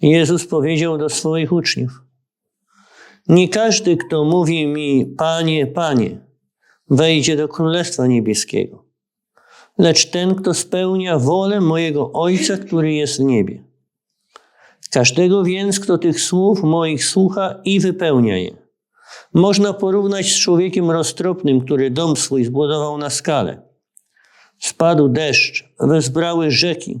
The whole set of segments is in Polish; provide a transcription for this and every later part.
Jezus powiedział do swoich uczniów: Nie każdy, kto mówi mi, Panie, Panie, wejdzie do Królestwa Niebieskiego, lecz ten, kto spełnia wolę mojego Ojca, który jest w niebie. Każdego więc, kto tych słów moich słucha i wypełnia je, można porównać z człowiekiem roztropnym, który dom swój zbudował na skale. Spadł deszcz, wezbrały rzeki,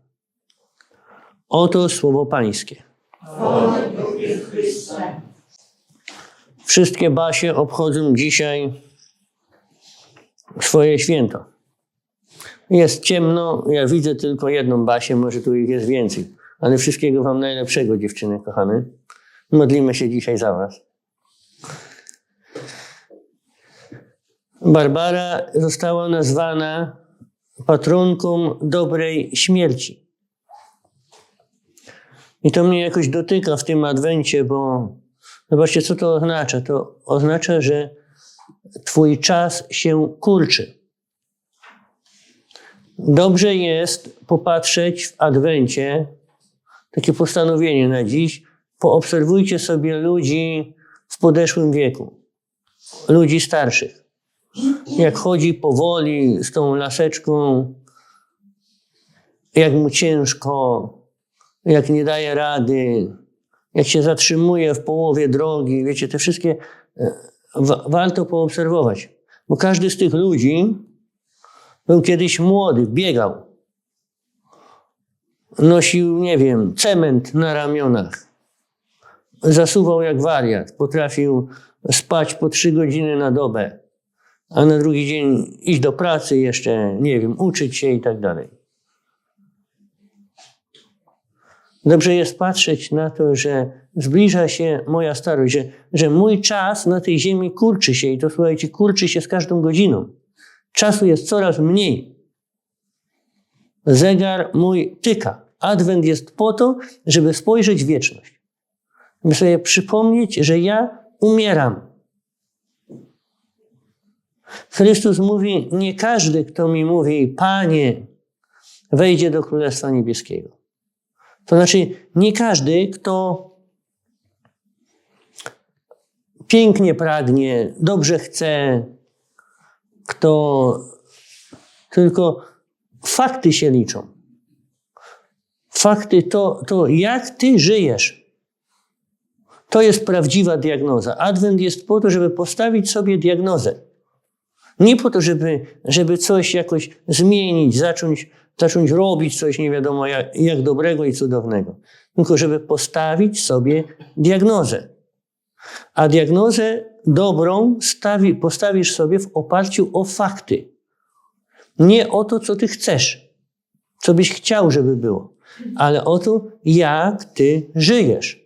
Oto słowo Pańskie. Wszystkie basie obchodzą dzisiaj swoje święto. Jest ciemno, ja widzę tylko jedną basię, może tu ich jest więcej. Ale wszystkiego Wam najlepszego, dziewczyny kochane. Modlimy się dzisiaj za Was. Barbara została nazwana patronką dobrej śmierci. I to mnie jakoś dotyka w tym adwencie, bo zobaczcie, co to oznacza. To oznacza, że Twój czas się kurczy. Dobrze jest popatrzeć w adwencie, takie postanowienie na dziś, poobserwujcie sobie ludzi w podeszłym wieku, ludzi starszych. Jak chodzi powoli z tą laseczką, jak mu ciężko, jak nie daje rady, jak się zatrzymuje w połowie drogi. Wiecie, te wszystkie e, wa- warto poobserwować. Bo każdy z tych ludzi był kiedyś młody, biegał. Nosił, nie wiem, cement na ramionach. Zasuwał jak wariat. Potrafił spać po trzy godziny na dobę, a na drugi dzień iść do pracy jeszcze, nie wiem, uczyć się i tak dalej. Dobrze jest patrzeć na to, że zbliża się moja starość, że, że mój czas na tej ziemi kurczy się i to słuchajcie, kurczy się z każdą godziną. Czasu jest coraz mniej. Zegar mój tyka. Adwent jest po to, żeby spojrzeć w wieczność. By sobie przypomnieć, że ja umieram. Chrystus mówi, nie każdy, kto mi mówi, Panie, wejdzie do Królestwa Niebieskiego. To znaczy, nie każdy, kto pięknie pragnie, dobrze chce, kto tylko fakty się liczą. Fakty to, to jak ty żyjesz. To jest prawdziwa diagnoza. Adwent jest po to, żeby postawić sobie diagnozę. Nie po to, żeby, żeby coś jakoś zmienić, zacząć, zacząć robić coś nie wiadomo jak, jak dobrego i cudownego. Tylko żeby postawić sobie diagnozę. A diagnozę dobrą stawi, postawisz sobie w oparciu o fakty. Nie o to, co ty chcesz, co byś chciał, żeby było, ale o to, jak ty żyjesz.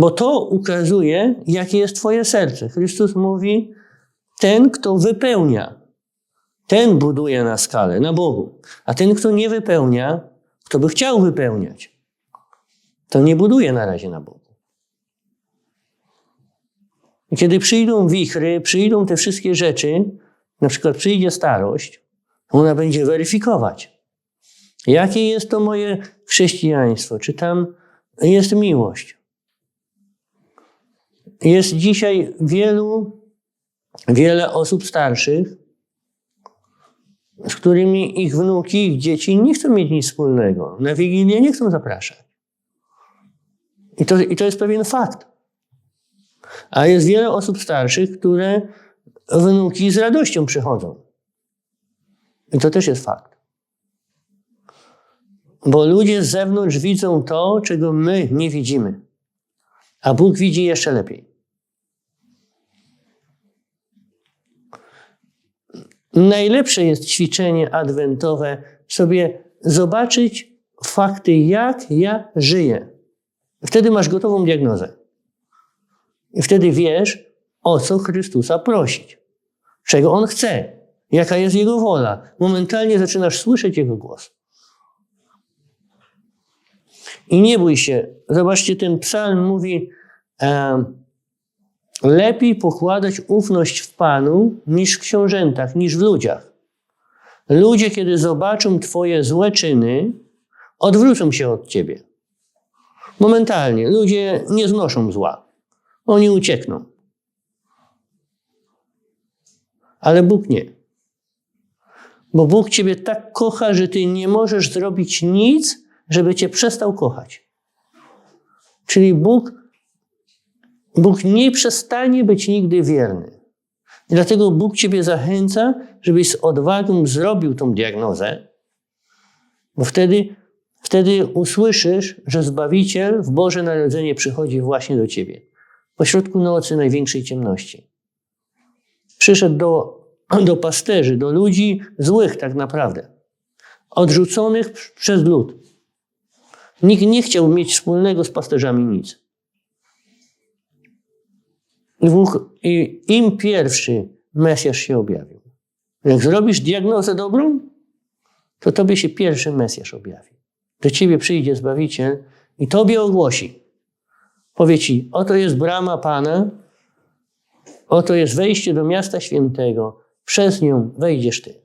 Bo to ukazuje, jakie jest Twoje serce. Chrystus mówi: Ten, kto wypełnia, ten buduje na skalę, na Bogu. A ten, kto nie wypełnia, kto by chciał wypełniać, to nie buduje na razie na Bogu. I kiedy przyjdą wichry, przyjdą te wszystkie rzeczy, na przykład przyjdzie starość, ona będzie weryfikować, jakie jest to moje chrześcijaństwo, czy tam jest miłość. Jest dzisiaj wielu, wiele osób starszych, z którymi ich wnuki, ich dzieci nie chcą mieć nic wspólnego. Na Wigilię nie chcą zapraszać. I to, I to jest pewien fakt. A jest wiele osób starszych, które wnuki z radością przychodzą. I to też jest fakt. Bo ludzie z zewnątrz widzą to, czego my nie widzimy. A Bóg widzi jeszcze lepiej. Najlepsze jest ćwiczenie adwentowe sobie zobaczyć fakty, jak ja żyję. Wtedy masz gotową diagnozę. I wtedy wiesz, o co Chrystusa prosić, czego On chce, jaka jest Jego wola. Momentalnie zaczynasz słyszeć Jego głos. I nie bój się. Zobaczcie, ten psalm mówi, lepiej pokładać ufność w Panu niż w książętach, niż w ludziach. Ludzie, kiedy zobaczą Twoje złe czyny, odwrócą się od Ciebie. Momentalnie. Ludzie nie znoszą zła. Oni uciekną. Ale Bóg nie. Bo Bóg Ciebie tak kocha, że Ty nie możesz zrobić nic, żeby Cię przestał kochać. Czyli Bóg, Bóg nie przestanie być nigdy wierny. Dlatego Bóg Ciebie zachęca, żebyś z odwagą zrobił tą diagnozę, bo wtedy, wtedy usłyszysz, że Zbawiciel w Boże Narodzenie przychodzi właśnie do Ciebie. Pośrodku nocy największej ciemności. Przyszedł do, do pasterzy, do ludzi złych tak naprawdę. Odrzuconych przez lud. Nikt nie chciał mieć wspólnego z pasterzami nic. Dwóch, I im pierwszy Mesjasz się objawił. Jak zrobisz diagnozę dobrą, to tobie się pierwszy Mesjasz objawi. Do ciebie przyjdzie Zbawiciel i tobie ogłosi. Powie ci, oto jest brama Pana, oto jest wejście do miasta świętego, przez nią wejdziesz ty.